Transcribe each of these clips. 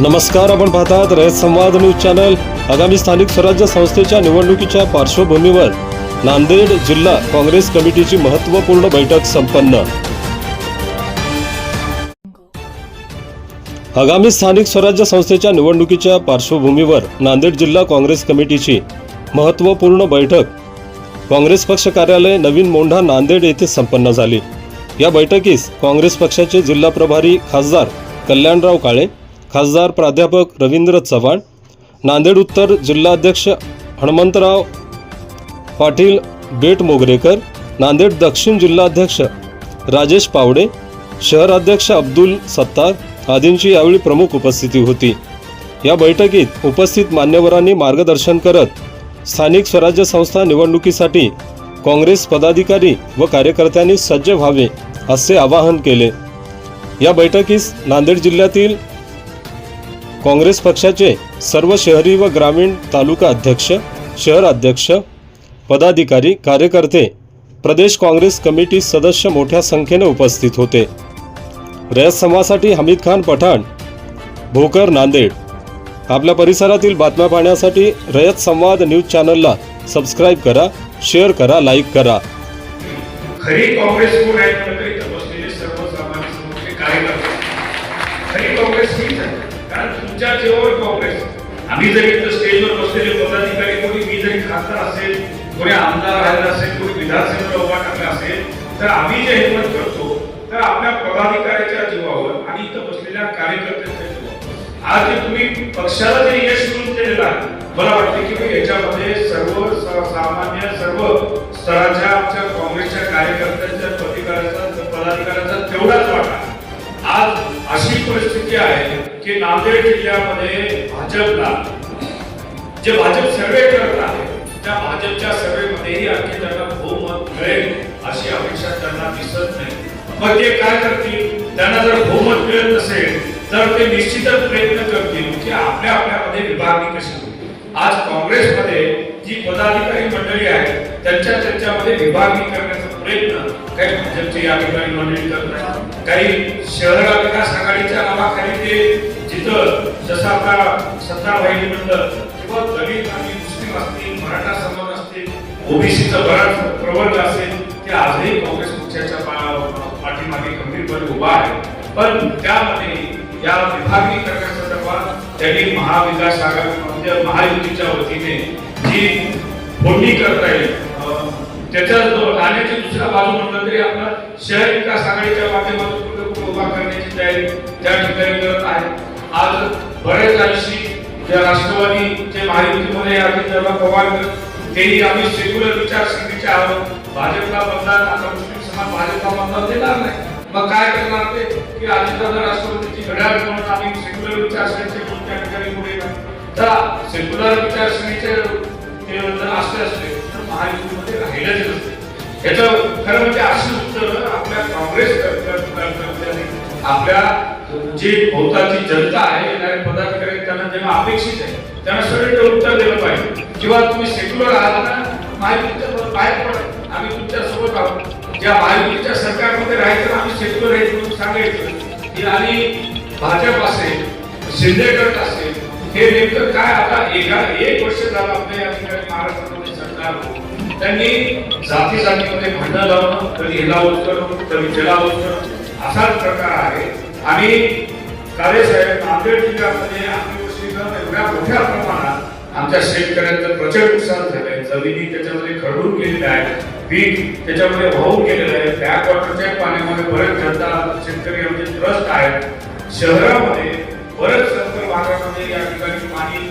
नमस्कार आपण पाहतात रयत संवाद न्यूज चॅनल. आगामी स्थानिक स्वराज्य संस्थेच्या निवडणुकीच्या पार्श्वभूमीवर नांदेड जिल्हा काँग्रेस कमिटीची महत्त्वपूर्ण बैठक संपन्न. आगामी स्थानिक स्वराज्य संस्थेच्या निवडणुकीच्या पार्श्वभूमीवर नांदेड जिल्हा काँग्रेस कमिटीची महत्त्वपूर्ण बैठक. काँग्रेस पक्ष कार्यालय नवीन मोंढा नांदेड येथे संपन्न झाली. या बैठकीस काँग्रेस पक्षाचे जिल्हा प्रभारी खासदार कल्याणराव काळे खासदार प्राध्यापक रवींद्र चव्हाण नांदेड उत्तर जिल्हाध्यक्ष हनुमंतराव पाटील बेट मोगरेकर नांदेड दक्षिण जिल्हाध्यक्ष राजेश पावडे शहराध्यक्ष अब्दुल सत्तार आदींची यावेळी प्रमुख उपस्थिती होती. या बैठकीत उपस्थित मान्यवरांनी मार्गदर्शन करत स्थानिक स्वराज्य संस्था निवडणुकीसाठी काँग्रेस पदाधिकारी व कार्यकर्त्यांनी सज्ज व्हावे असे आवाहन केले. या बैठकीस नांदेड जिल्ह्यातील काँग्रेस पक्षाचे सर्व शहरी व ग्रामीण तालुका अध्यक्ष शहर अध्यक्ष पदाधिकारी कार्यकर्ते प्रदेश काँग्रेस कमिटी सदस्य मोठ्या संख्येने उपस्थित होते. रयत समासाठी हमीद खान पठाण भोकर नांदेड. आपल्या परिसरातील बातम्या पाहण्यासाठी रयत संवाद न्यूज चॅनलला सबस्क्राईब करा शेअर करा लाईक करा. खरी काँग्रेस कोण आहे? कारण तुमच्या काँग्रेस. आम्ही जरी इथं स्टेजवर बसलेले पदाधिकारी कोणी मी जरी खासदार असेल कोणी आमदार राहिला असेल कोणी विधानसभेला उभा टाकला असेल तर आम्ही जे हिंमत करतो तर आपल्या पदाधिकाऱ्याच्या जीवावर आणि इथं बसलेल्या कार्यकर्त्यांच्या जीवावर. आज जे तुम्ही पक्षाला जे यश मिळून दिलेलं आहे मला वाटते की याच्यामध्ये सर्व सामान्य सर्व स्तराच्या आमच्या काँग्रेसच्या कार्यकर्त्यांच्या पदाधिकाऱ्याचा पदाधिकाऱ्यांचा तेवढाच वाटा. आज अशी परिस्थिती आहे की नांदेड जिल्ह्यामध्ये भाजपला जे भाजप सर्वे करत आहे त्या भाजपच्या सर्वेमध्येही आणखी त्यांना बहुमत मिळेल अशी अपेक्षा त्यांना दिसत नाही. मग ते काय करतील? त्यांना जर बहुमत मिळत नसेल तर ते निश्चितच प्रयत्न करतील की आपल्या आपल्यामध्ये विभागणी कशी होईल. आज काँग्रेसमध्ये जी पदाधिकारी मंडळी आहे त्यांच्या त्यांच्यामध्ये विभागणी करण्याचा प्रयत्न काही या ठिकाणी नोंदणी करत आहे. काही शहर विकास आघाडीच्या नावाखाली ते जिथं जसं आता सत्ताभाई म्हणलं किंवा दलित आणि मुस्लिम असतील मराठा समाज असतील ओबीसीचं बराच प्रवर्ग असेल ते आजही काँग्रेस पक्षाच्या पाठीमागे गंभीरपणे उभा आहे. पण त्यामध्ये या विभागीकरणासंदर्भात त्यांनी महाविकास आघाडी म्हणजे महायुतीच्या वतीने जी फोडणी करता येईल अं, त्याच्या जो राहण्याची बाजू म्हटलं तरी आपला शहर विकास आघाडीच्या माध्यमातून प्रकल्प उभा करण्याची तयारी त्या ठिकाणी करत आहे. आज बऱ्याच अंशी ज्या राष्ट्रवादीचे महायुतीमध्ये आम्ही जेव्हा पवार तेही आम्ही सेक्युलर विचारसरणीचे आहोत. भाजपला मतदान आता मुस्लिम समाज भाजपला मतदान देणार नाही. मग काय करणार ते? की अजितदादा राष्ट्रपतीची घड्याळ म्हणून आम्ही सेक्युलर विचारसरणीचे म्हणून त्या ठिकाणी पुढे तर सेक्युलर विचारसरणीचे याचं खरं म्हणजे अशी उत्तर आपल्या काँग्रेस आपल्या जी भोवताची जनता आहे येणारे पदाधिकारी त्यांना जेव्हा अपेक्षित आहे त्यांना सरळ उत्तर दिलं पाहिजे. किंवा तुम्ही सेक्युलर आहात ना महायुतीच्या बाहेर पडत आम्ही तुमच्यासोबत आहोत. ज्या महायुतीच्या सरकारमध्ये राहायचं आम्ही सेक्युलर आहे म्हणून सांगायचं. की आणि भाजप असेल शिंदे गट असेल हे नेमकं काय आता एका एक वर्ष झालं आपल्या या ठिकाणी महाराष्ट्रामध्ये सरकार त्यांनी जाती जातीमध्ये भांडण लावणं कधी हिला उचलणं कधी त्याला उचलणं असाच प्रकार आहे. आणि कार्यसाहेब नांदेड जिल्ह्यामध्ये अतिवृष्टीनं एवढ्या मोठ्या प्रमाणात आमच्या शेतकऱ्यांचं प्रचंड नुकसान झालंय. जमिनी त्याच्यामध्ये खरडून गेलेल्या आहेत पीक त्याच्यामध्ये वाहून गेलेलं आहे. बॅकवॉटरच्या पाण्यामध्ये बरेच जनता शेतकरी आमचे त्रस्त आहेत. शहरामध्ये बरेच सर्व भागामध्ये या ठिकाणी पाणी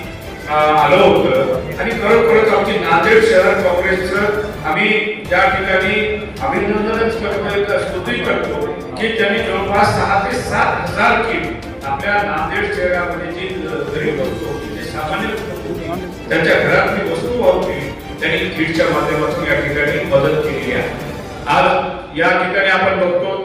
आलं होतं. आणि खरोखरच आमची नांदेड शहर काँग्रेसचं आम्ही ज्या ठिकाणी अभिनंदनच करतो एक स्तुती करतो की त्यांनी जवळपास सहा ते सात हजार किट आपल्या नांदेड शहरामध्ये जी गरीब असतो जे सामान्य त्यांच्या घरातली वस्तू वाहून त्यांनी किटच्या माध्यमातून या ठिकाणी मदत केली आहे. आज या ठिकाणी आपण बघतो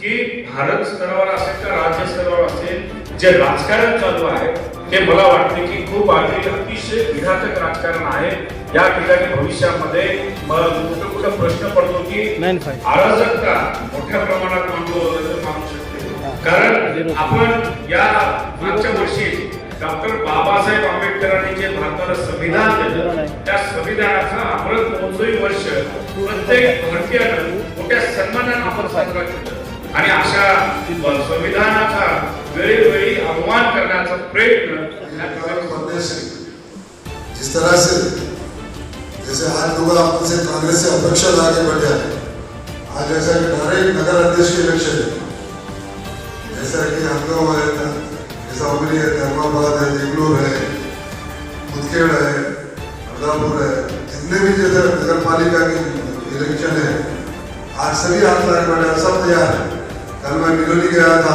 की भारत स्तरावर असेल तर राज्य स्तरावर असेल जे राजकारण चालू आहे ते मला वाटते की खूप आधी अतिशय विघातक राजकारण आहे. या ठिकाणी भविष्यामध्ये कुठं कुठं प्रश्न पडतो की अराजकता मोठ्या प्रमाणात मांडू मानू शकते. कारण आपण या मागच्या वर्षी डॉक्टर बाबासाहेब आंबेडकरांनी जे भारताला संविधान दिलं. त्या संविधानाचा अमृत महोत्सवी वर्ष प्रत्येक भारतीयानं मोठ्या सन्मानानं आपण साजरा केलं. आणि अशा संविधानाचा वेळोवेळी अवमान करण्याचा प्रयत्न जिस तरह से, जैसे आज लोग आपने से कांग्रेस से अपेक्षा लाके बैठे हैं, आज जैसा कि डायरेक्ट नगर अध्यक्ष के इलेक्शन है। जैसा कि हंगाम है, जैसा उमरी है धर्माबाद है देगलूर है, मुदखेड़ है अमदापुर है, जितने भी जैसे नगर पालिका के इलेक्शन है, आज सभी हाथ लाके बैठे सब तैयार है। कल मैं मिलोनी गया था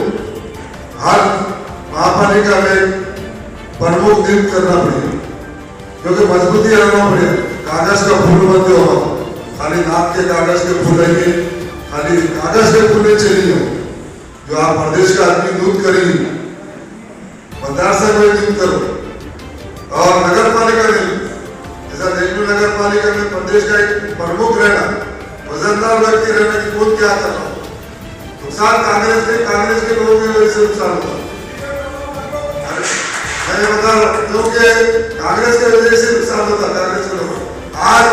करना पड़ेगा। क्योंकि मजबूती रहना पड़ेगा। कागज़ का फूल मत होगा खाली नाक के कागज़ के फूल रहेंगे खाली कागज़ के फूल चाहिए। जो आप प्रदेश का आदमी नियुक्त करेंगे। मतदार से कोई नियुक्त करो। और नगर पालिका में जैसा देशू नगर पालिका में प्रदेश का एक प्रमुख रहना। वजनदार व्यक्ति रहना कि कौन क्या कर रहा नुकसान कांग्रेस के कांग्रेस के लोगों की वजह से नुकसान होता है मैं कांग्रेस के वजह से नुकसान होता कांग्रेस को। आज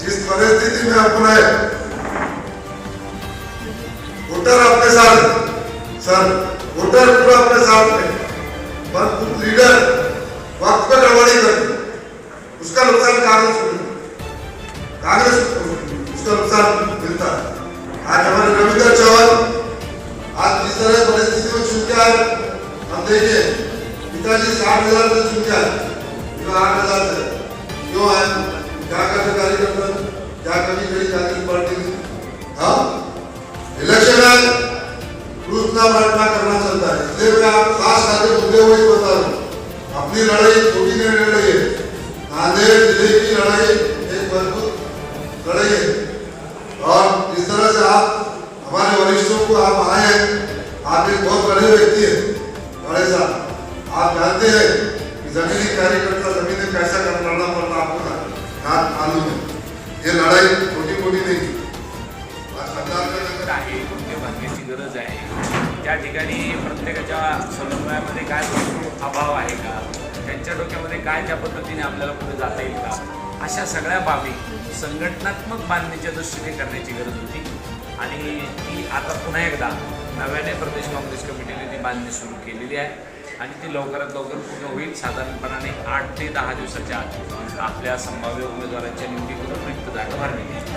जिस परिस्थिति में अपना है वोटर अपने साथ है। सर वोटर पूरा अपने साथ में पर कुछ लीडर वक्त पर गड़बड़ी करते. उसका नुकसान कांग्रेस को कांग्रेस उसका नुकसान मिलता है. आज हमारे रविंद्र चौहान आज जिस तरह परिस्थिति में चुन के हम देखिए पिताजी साठ हज़ार से के आए आठ हज़ार से क्यों आए क्या करते कार्यकर्ता क्या कभी कभी कांग्रेस पार्टी हाँ इलेक्शन है दूसरा बांटना करना चलता है इसलिए मैं आप खास आगे मुद्दे हुए बता रहा हूँ अपनी लड़ाई छोटी नहीं लड़ाई है नांदेड़ ज़िले की लड़ाई एक मज़बूत लड़ाई है और इस तरह से आप हमारे वरिष्ठों को आप आए हैं आप एक बहुत बड़े व्यक्ति हैं बड़े साहब आप जानते हैं कि जमीनी कार्यकर्ता जमीन में कैसा कर लड़ना पड़ता आपको ना हाथ मालूम है। ये लड़ाई छोटी मोटी नहीं। आज मतदान आहे ते बांधण्याची गरज आहे. त्या ठिकाणी प्रत्येकाच्या समन्वयामध्ये काय अभाव आहे का? त्यांच्या डोक्यामध्ये काय त्या पद्धतीने आपल्याला पुढे जाता येईल का? अशा सगळ्या बाबी संघटनात्मक बांधणीच्या दृष्टीने करण्याची गरज होती. आणि ती आता पुन्हा एकदा नव्याने प्रदेश काँग्रेस कमिटीने ती बांधणी सुरू केलेली आहे. आणि ती लवकरात लवकर पूर्ण होईल. साधारणपणाने आठ ते दहा दिवसाच्या आत. आपल्या संभाव्य उमेदवारांच्या निवडी करून रिक्त जागा आहेत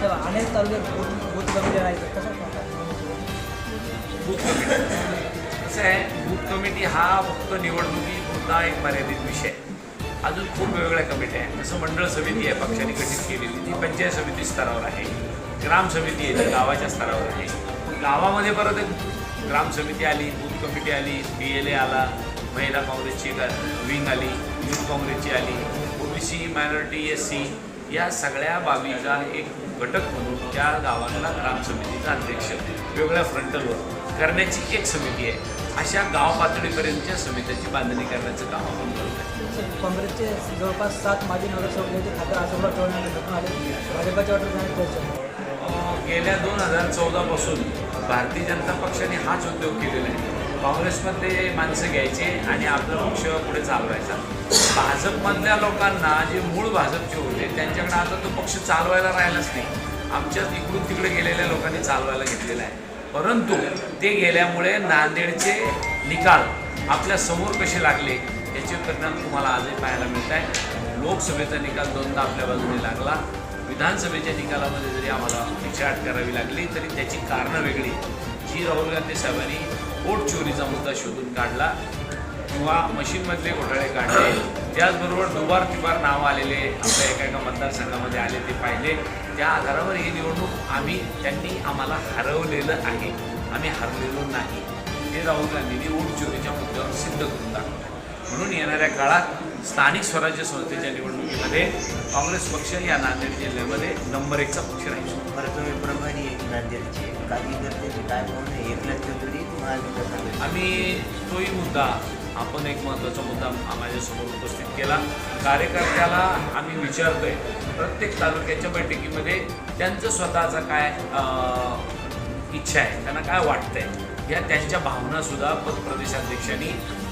कसं आहे? Booth committee. हा फक्त निवडणुकीपुरता एक मर्यादित विषय. अजून खूप वेगवेगळ्या कमिट्या आहेत. जसं मंडळ समिती आहे पक्षाने गठीत केलेली. ती पंचायत समिती स्तरावर आहे. ग्राम समिती आहे ती गावाच्या स्तरावर आहे. गावामध्ये परत एक ग्राम समिती आली बूथ कमिटी आली बी एल ए आला. महिला काँग्रेसची विंग आली युथ काँग्रेसची आली ओबीसी मायनॉरिटी एस सी या सगळ्या बाबीचा एक घटक म्हणून त्या गावाला ग्राम समितीचा अध्यक्ष वेगळ्या फ्रंटलवर करण्याची एक समिती आहे. अशा गाव पातळीपर्यंतच्या समित्याची बांधणी करण्याचं काम आपण करत आहे काँग्रेसचे जवळपास सात माजी नगरसेवक जे होते खासदार अशोकराव चव्हाण यांना भेटून आले. भाजपाच्या वाटेत जाण्याची चर्चा अं, गेल्या दोन हजार चौदापासून भारतीय जनता पक्षाने हाच उद्योग केलेला आहे. काँग्रेसमधले माणसं घ्यायचे आणि आपला पक्ष पुढे चालवायचा. भाजपमधल्या लोकांना जे मूळ भाजपचे होते त्यांच्याकडे आता तो पक्ष चालवायला राहिलाच नाही. आमच्या इकडून तिकडे गेलेल्या लोकांनी चालवायला घेतलेला आहे. परंतु ते गेल्यामुळे नांदेडचे निकाल आपल्यासमोर कसे लागले याचे परिणाम तुम्हाला आजही पाहायला मिळत आहे लोकसभेचा निकाल दोनदा आपल्या बाजूने लागला. विधानसभेच्या निकालामध्ये जरी आम्हाला पिछाट करावी लागली तरी त्याची कारणं वेगळी. जी राहुल गांधी साहेबांनी पोट चोरीचा मुद्दा शोधून काढला. किंवा मशीनमधले घोटाळे काढले. त्याचबरोबर दुबार तिबार नावं आलेले आपल्या एका एका मतदारसंघामध्ये आले ते पाहिले. त्या आधारावर ही निवडणूक आम्ही त्यांनी आम्हाला हरवलेलं आहे. आम्ही हरलेलो नाही. हे राहुल गांधींनी वोट चोरीच्या मुद्द्यावर सिद्ध करून दाखवलं. म्हणून येणाऱ्या काळात स्थानिक स्वराज्य संस्थेच्या निवडणुकीमध्ये काँग्रेस पक्ष या नांदेड जिल्ह्यामध्ये नंबर एकचा पक्ष राहील. वर्तव्यप्रमाणे नांदेडचे कार्यकर्त्यांचे काय पाहून एकनाथ तरी महाविकास आघाडी आम्ही तोही मुद्दा आपण एक महत्त्वाचा मुद्दा माझ्यासमोर उपस्थित केला. कार्यकर्त्याला आम्ही विचारतोय प्रत्येक तालुक्याच्या बैठकीमध्ये त्यांचं स्वतःचा काय इच्छा आहे त्यांना काय वाटतंय या त्यांच्या भावनासुद्धा प्रदेशाध्यक्षांनी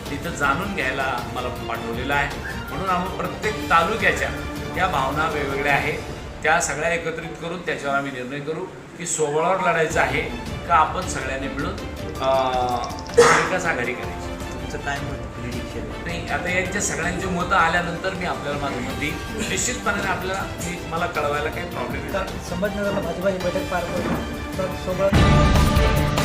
तिथं जाणून घ्यायला मला पाठवलेलं आहे. म्हणून आम्ही प्रत्येक तालुक्याच्या त्या भावना वेगवेगळ्या आहेत त्या सगळ्या एकत्रित करून त्याच्यावर आम्ही निर्णय करू. की सोबळावर लढायचं आहे का आपण सगळ्यांनी मिळून महाविकास आघाडी करायची? तुमचं काय मत नाही आता यांच्या सगळ्यांची मतं आल्यानंतर मी आपल्याला माझं मत देईन. निश्चितपणे आपल्याला मी मला कळवायला काही प्रॉब्लेम येतात संभाजीनगरला भाजपाची बैठक पार पडली. तर सोबत